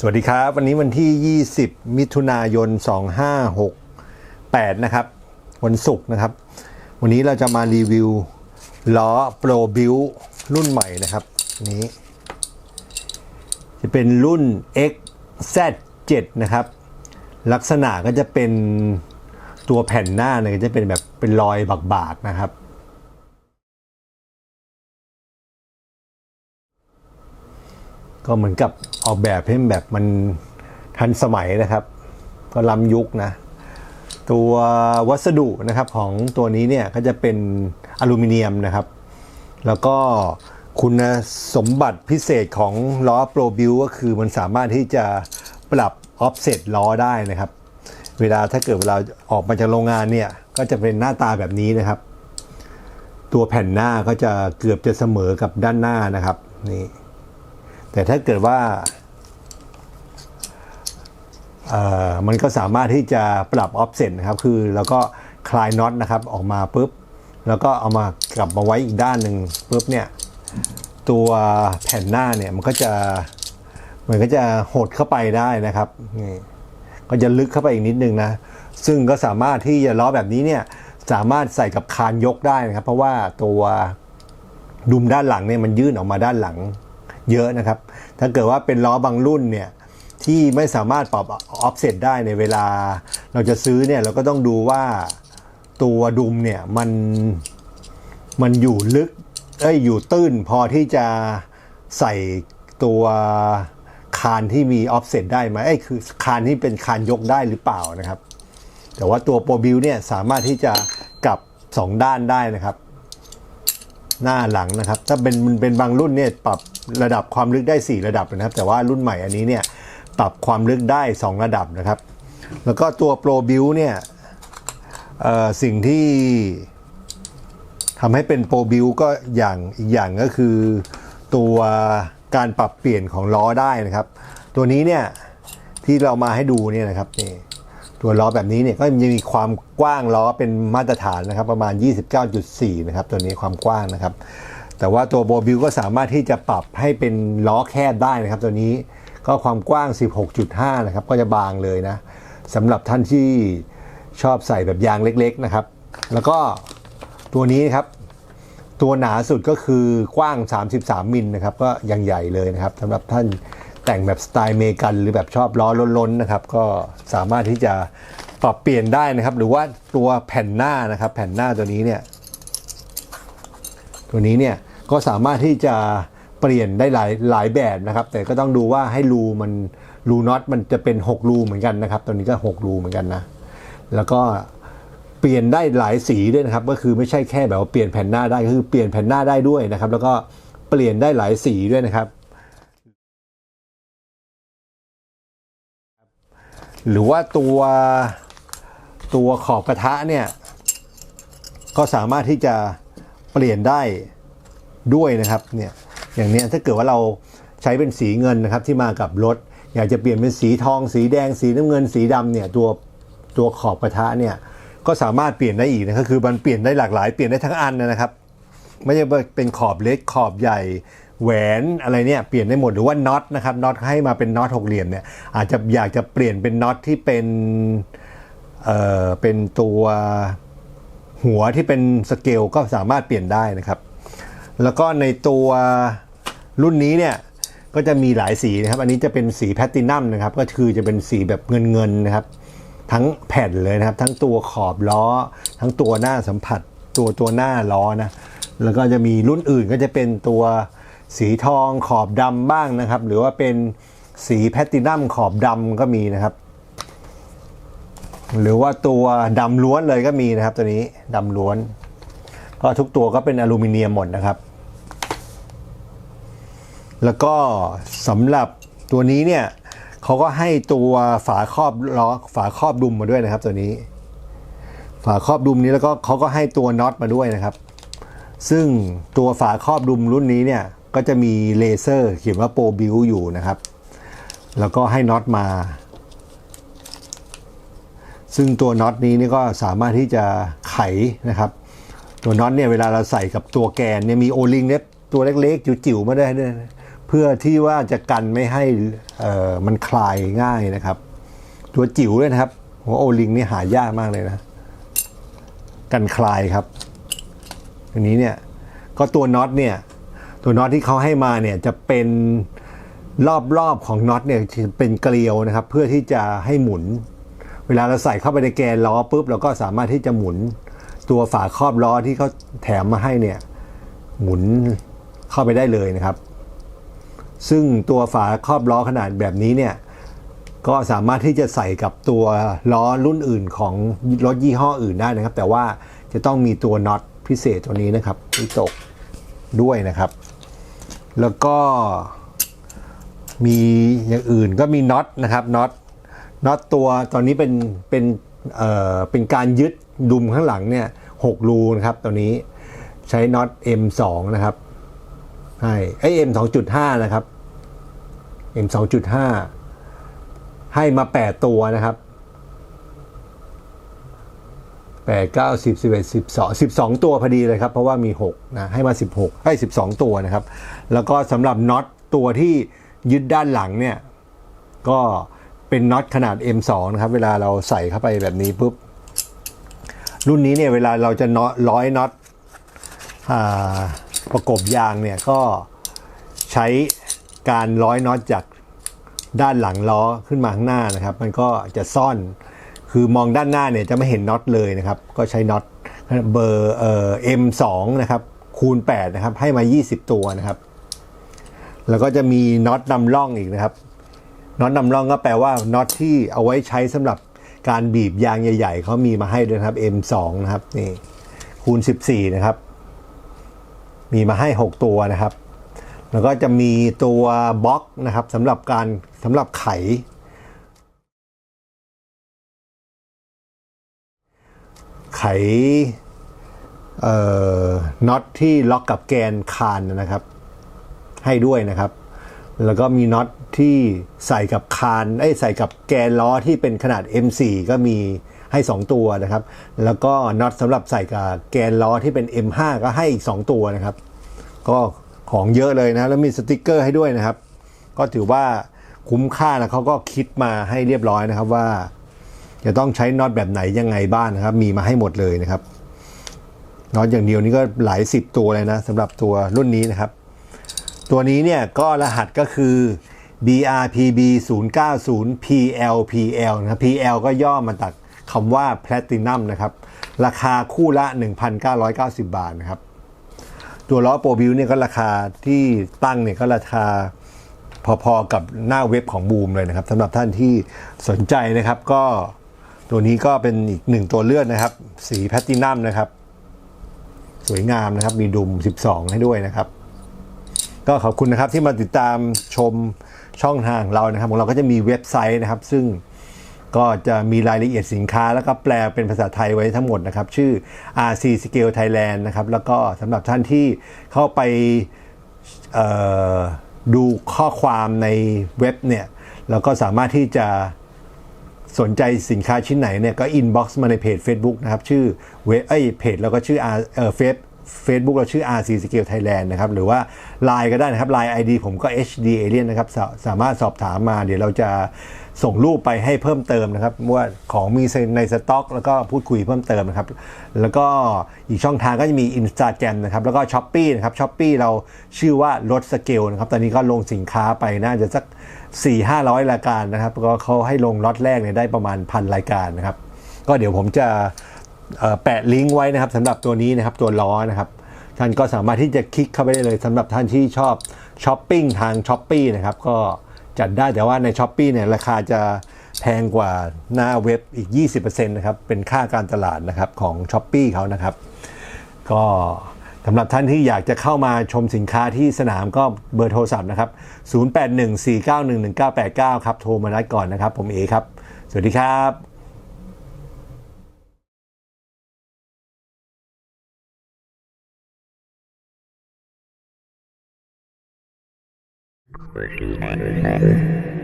สวัสดีครับ วันนี้วันที่ 20 มิถุนายน 2568 นะครับ วันศุกร์นะครับ วันนี้เราจะมารีวิวล้อ Pro Build รุ่นใหม่นะครับ นี้ จะเป็นรุ่น XZ7 นะครับ ลักษณะก็จะเป็นตัวแผ่นหน้าเนี่ยก็จะเป็นแบบเป็นรอยบากๆนะครับ ก็เหมือนกับออกแบบให้แบบมันทันสมัยนะครับ ก็ล้ำยุคนะ ตัววัสดุนะครับของตัวนี้เนี่ยก็จะเป็นอลูมิเนียมนะครับ แล้วก็คุณสมบัติพิเศษของล้อ Pro Build ก็คือมันสามารถที่จะปรับ offset ล้อได้นะครับ เวลาถ้าเกิดเวลาออกมาจากโรงงานเนี่ย ก็จะเป็นหน้าตาแบบนี้นะครับ ตัวแผ่นหน้าก็จะเกือบจะเสมอกับด้านหน้านะครับนี่ แต่ถ้าเกิดว่ามันก็สามารถที่จะปรับ offset นะครับคือแล้วก็คลายน็อตนะครับออกมาปุ๊บ แล้วก็เอามากลับมาไว้อีกด้านหนึ่งปุ๊บเนี่ยตัวแผ่นหน้าเนี่ยมันก็จะมันก็จะหดเข้าไปได้นะครับนี่ก็จะลึกเข้าไปอีกนิดนึงนะซึ่งก็สามารถที่จะล้อแบบนี้เนี่ยสามารถใส่กับคานยกได้นะครับ เพราะว่าตัวดุมด้านหลังเนี่ยมันยื่นออกมาด้านหลัง เยอะนะครับ ถ้าเกิดว่าเป็นล้อบางรุ่นเนี่ยที่ไม่สามารถปรับ offset ได้ในเวลา เราจะซื้อเนี่ยเราก็ต้องดูว่าตัวดุมเนี่ยมันมันอยู่ลึกเอ้ยอยู่ตื้นพอที่จะใส่ตัวคานที่มี offset ได้ไหมเอ้ยคือคานที่เป็นคานยกได้หรือเปล่านะครับ แต่ว่าตัวโปรบิวเนี่ยสามารถที่จะกลับ 2 ด้านได้นะครับ หน้าหลังนะครับ ถ้าเป็นมันเป็นบางรุ่นเนี่ยปรับ ระดับความลึกได้ 4 ระดับนะครับ แต่ว่ารุ่นใหม่อันนี้เนี่ยปรับความลึกได้ 2 ระดับนะครับ แล้วก็ตัว Pro Build เนี่ยสิ่งที่ทำให้เป็น Pro Build ก็อย่างอีกอย่างก็คือตัวการปรับเปลี่ยนของล้อได้นะครับ ตัวนี้เนี่ยที่เรามาให้ดูเนี่ยนะครับนี่ตัวล้อแบบนี้เนี่ยก็จะมีความกว้างล้อเป็นมาตรฐานนะครับ ประมาณ 29.4 นะครับ ตัวนี้ความกว้างนะครับ แต่ว่าตัวโบบิวก็สามารถที่จะปรับให้เป็นล้อแคบได้นะครับ ตัวนี้ก็ความกว้าง 16.5 นะครับ ก็จะบางเลยนะสำหรับท่านที่ชอบใส่แบบยางเล็กๆนะครับ แล้วก็ตัวนี้นครับ ตัวหนาสุดก็คือกว้าง 33 มิลนะครับ ก็ยังใหญ่เลยนะครับสำหรับท่านแต่งแบบสไตล์เมกัน หรือแบบชอบล้อล้นๆนะครับ ก็สามารถที่จะปรับเปลี่ยนได้นะครับ หรือว่าตัวแผ่นหน้านะครับ แผ่นหน้าตัวนี้เนี่ย ตัวนี้เนี่ย ก็สามารถที่จะเปลี่ยนได้หลายหลายแบบนะครับ แต่ก็ต้องดูว่าให้รูมันรูน็อตมันจะเป็น 6 รูเหมือนกันนะครับ ตัวนี้ก็ 6 รูเหมือนกันนะ แล้วก็เปลี่ยนได้หลายสีด้วยนะครับ ก็คือไม่ใช่แค่แบบว่าเปลี่ยนแผ่นหน้าได้ก็คือเปลี่ยนแผ่นหน้าได้ด้วยนะครับ แล้วก็เปลี่ยนได้หลายสีด้วยนะครับ หรือว่าตัวตัวขอบกระทะเนี่ย ก็สามารถที่จะเปลี่ยนได้ ด้วยนะครับเนี่ยอย่างนี้ถ้าเกิดว่าเราใช้เป็นสีเงินนะครับที่มากับรถ อยากจะเปลี่ยนเป็นสีทอง สีแดง สีน้ำเงิน สีดำเนี่ยตัวตัวขอบกระทะเนี่ยก็สามารถเปลี่ยนได้อีกนะก็คือมันเปลี่ยนได้หลากหลายเปลี่ยนได้ทั้งอันนะครับ ไม่ใช่ว่าเป็นขอบเล็กขอบใหญ่แหวนอะไรเนี่ยเปลี่ยนได้หมดหรือว่าน็อตนะครับน็อตให้มาเป็นน็อตหกเหลี่ยมเนี่ยอาจจะอยากจะเปลี่ยนเป็นน็อตที่เป็นเอ่อเป็นตัวหัวที่เป็นสเกลก็สามารถเปลี่ยนได้นะครับ แล้วก็ในตัวรุ่นนี้เนี่ยก็จะมีหลายสีนะครับ อันนี้จะเป็นสีแพตตินัมนะครับ ก็คือจะเป็นสีแบบเงินๆนะครับ ทั้งแผ่นเลยนะครับ ทั้งตัวขอบล้อ ทั้งตัวหน้าสัมผัส ตัวตัวหน้าล้อนะแล้วก็จะมีรุ่นอื่นก็จะเป็นตัวสีทองขอบดำบ้างนะครับ หรือว่าเป็นสีแพตตินัมขอบดำก็มีนะครับ หรือว่าตัวดำล้วนเลยก็มีนะครับ ตัวนี้ดำล้วน ก็ทุกตัวก็เป็นอลูมิเนียมหมดนะครับ แล้วก็สำหรับตัวนี้เนี่ยเขาก็ให้ตัวฝาครอบล้อฝาครอบดุมมาด้วยนะครับ ตัวนี้ ฝาครอบดุมนี้แล้วก็เขาก็ให้ตัวน็อตมาด้วยนะครับ ซึ่งตัวฝาครอบดุมรุ่นนี้เนี่ยก็จะมีเลเซอร์เขียนว่าโปรบิวอยู่นะครับ แล้วก็ให้น็อตมา ซึ่งตัวน็อตนี้นี่ก็สามารถที่จะไขนะครับ ตัวน็อตเนี่ยเวลาเราใส่กับตัวแกนเนี่ยมีโอลิงเนี่ยตัวเล็กๆจิ๋วๆมาได้ด้วยนะ เพื่อที่ว่าจะกันไม่ให้มันคลายง่ายนะครับ ตัวจิ๋วเลยนะครับหัวโอลิงนี่หายากมากเลยนะ กันคลายครับอันนี้เนี่ยก็ตัวน็อตเนี่ยตัวน็อตที่เขาให้มาเนี่ยจะเป็นรอบๆของน็อตเนี่ยเป็นเกลียวนะครับ เพื่อที่จะให้หมุน เวลาเราใส่เข้าไปในแกนล้อปุ๊บเราก็สามารถที่จะหมุนตัวฝาครอบล้อที่เขาแถมมาให้เนี่ยหมุนเข้าไปได้เลยนะครับ ซึ่งตัวฝาครอบล้อขนาดแบบนี้เนี่ยก็สามารถที่จะใส่กับตัวล้อรุ่นอื่นของรถยี่ห้ออื่นได้นะครับ แต่ว่าจะต้องมีตัวน็อตพิเศษตัวนี้นะครับที่ตกด้วยนะครับ แล้วก็มีอย่างอื่นก็มีน็อตนะครับน็อตน็อตตัวตอนนี้เป็นเป็นเอ่อเป็นการยึดดุมข้างหลังเนี่ยหกรูนะครับตัวนี้ใช้น็อต M2 นะครับ ใช่ไอ้ M 2.5นะครับ M 2.5ให้มา8ตัวนะครับ8 9 10 11 12 12ตัวพอดีเลยครับ เพราะว่ามี6นะให้มา16ให้12ตัวนะครับ แล้วก็สำหรับน็อตตัวที่ยึดด้านหลังเนี่ย ก็เป็นน็อตขนาด M2 นะครับ เวลาเราใส่เข้าไปแบบนี้ปุ๊บ รุ่นนี้เนี่ยเวลาเราจะน็อตร้อยน็อตอ่า ประกบยางเนี่ยก็ใช้การร้อยน็อตจากด้านหลังล้อขึ้นมาข้างหน้านะครับ มันก็จะซ่อนคือมองด้านหน้าเนี่ยจะไม่เห็นน็อตเลยนะครับ ก็ใช้น็อตเบอร์เอ่อ M2 นะครับคูณ8นะครับให้มา 20 ตัวนะครับ แล้วก็จะมีน็อตนำร่องอีกนะครับน็อตนำร่องก็แปลว่าน็อตที่เอาไว้ใช้สำหรับการบีบยางใหญ่ ๆเขามีมาให้ด้วยครับ M2 นะครับนี่คูณ 14 นะครับ มีมาให้ 6 ตัวนะครับ แล้วก็จะมีตัวบล็อกนะครับสำหรับการสำหรับไข ไขเอ่อน็อตที่ล็อกกับแกนคานนะครับ ให้ด้วยนะครับ แล้วก็มีน็อตที่ใส่กับคานไอ้ใส่กับแกนล้อที่เป็นขนาด M4 ก็มีให้ 2 ตัวนะครับ แล้วก็น็อตสำหรับใส่กับแกนล้อที่เป็น M5 ก็ให้อีก 2 ตัวนะครับ ก็ของเยอะเลยนะ แล้วมีสติกเกอร์ให้ด้วยนะครับ ก็ถือว่าคุ้มค่านะเขาก็คิดมาให้เรียบร้อยนะครับว่า จะต้องใช้น็อตแบบไหนยังไงบ้างนะครับ มีมาให้หมดเลยนะครับน็อตอย่างเดียวนี่ก็หลายสิบตัวเลยนะสำหรับตัวรุ่นนี้นะครับ ตัวนี้เนี่ยก็รหัสก็คือ BRPB 090 PLPL นะ PL ก็ย่อมาจากคำว่า Platinum นะครับ ราคาคู่ละ 1,990 บาทนะครับ ตัวล้อโปรบิวเนี่ยก็ราคาที่ตั้งเนี่ยก็ราคาพอๆกับหน้าเว็บของบูมเลยนะครับสำหรับท่านที่สนใจนะครับก็ตัวนี้ก็เป็นอีกหนึ่งตัวเลือกนะครับ สีแพลตตินัมนะครับ สวยงามนะครับ มีดุม 12 ให้ด้วยนะครับ ก็ขอบคุณนะครับที่มาติดตามชมช่องทางเรานะครับของเราก็จะมีเว็บไซต์นะครับ ซึ่งก็จะมีรายละเอียดสินค้า แล้วก็แปลเป็นภาษาไทยไว้ทั้งหมดนะครับ ชื่อ RC Scale Thailand นะครับ แล้วก็สำหรับท่านที่เข้าไปดูข้อความในเว็บเนี่ยเราก็สามารถที่จะสนใจสินค้าชิ้นไหนเนี่ย ก็อินบ็อกซ์มาในเพจ Facebook นะครับ ชื่อเว็บเอ้ยเพจเราก็ชื่อ R เอ่อเฟซ Facebook เราชื่อ RC Scale Thailand นะครับ หรือว่า Line ก็ได้นะครับ Line ID ผมก็ HD Alien นะครับสาสามารถสอบถามมาเดี๋ยวเราจะส่งรูปไปให้เพิ่มเติมนะครับ ว่าของมีในสต็อก แล้วก็พูดคุยเพิ่มเติมนะครับ แล้วก็อีกช่องทางก็จะมี Instagram นะครับ แล้วก็ s h อ p e e นะครับ s h อ p e e เราชื่อว่าลดสเกลนะครับ ตอนนี้ก็ลงสินค้าไปน่าจะสัก 4 500 รายการนะครับ ก็เขาให้ลงล็อตแรกเนี่ยได้ประมาณพันรายการนะครับ ก็เดี๋ยวผมจะ แปะลิงก์ไว้นะครับสำหรับตัวนี้นะครับตัวล้อนะครับ ท่านก็สามารถที่จะคลิกเข้าไปได้เลยสำหรับท่านที่ชอบช้อปปิ้งทางช้อปปีนะครับก็จัดได้แต่ว่าในช้อปปีเนี่ยราคาจะแพงกว่าหน้าเว็บอีก 20%นะครับเป็นค่าการตลาดนะครับของช้อปปีเขานะครับ ก็สำหรับท่านที่อยากจะเข้ามาชมสินค้าที่สนามก็เบอร์โทรศัพท์นะครับ 0814911989 ครับ โทรมานัดก่อนนะครับ ผมเอครับ สวัสดีครับ Working